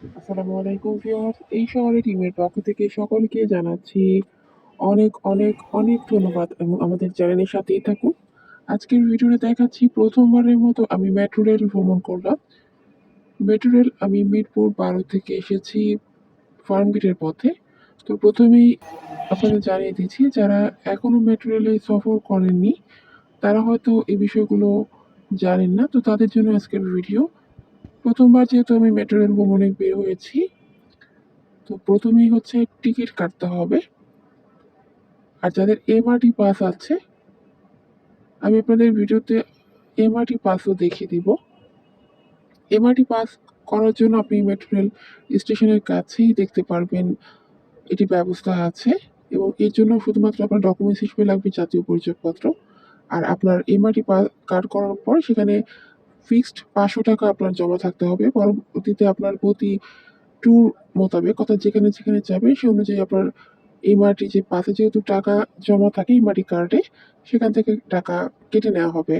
আসসালামু আলাইকুম ভিউয়ার্স, এই শহরে টিমের পক্ষ থেকে সকলকে জানাচ্ছি অনেক অনেক অনেক ধন্যবাদ এবং আমাদের চ্যানেলের সাথেই থাকুন। আজকের ভিডিওতে দেখাচ্ছি প্রথমবারের মতো আমি মেট্রো রেল ভ্রমণ করলাম। মেট্রো রেল আমি মিরপুর বারো থেকে এসেছি ফার্মগেটের পথে। তো প্রথমেই আপনাদের জানিয়ে দিচ্ছি, যারা এখনও মেট্রো রেলে সফর করেননি, তারা হয়তো এই বিষয়গুলো জানেন না। তো তাদের জন্য আজকের ভিডিও প্রথমবার যেহেতু আমি মেট্রো রেল ভ্রমণে বের হয়েছি, তো প্রথমেই হচ্ছে টিকিট কাটতে হবে। আর যাদের এমআরটি পাস আছে, আমি আপনাদের ভিডিওতে এমআরটি পাসও দেখিয়ে দিব। এমআরটি পাস করার জন্য আপনি মেট্রো রেল স্টেশনের কাছেই দেখতে পারবেন এটি ব্যবস্থা আছে এবং এর জন্য শুধুমাত্র আপনার ডকুমেন্টস হিসেবে লাগবে জাতীয় পরিচয়পত্র। আর আপনার এমআরটি পাস কার্ড করার পর সেখানে ফিক্সড পাঁচশো টাকা আপনার জমা থাকতে হবে। পরবর্তীতে আপনার প্রতি ট্যুর মোতাবেক, অর্থাৎ যেখানে যেখানে যাবেন, সে অনুযায়ী আপনার এমআরটি যে পাশে যেহেতু টাকা জমা থাকে এমআরটি কার্ডে সেখান থেকে টাকা কেটে নেওয়া হবে।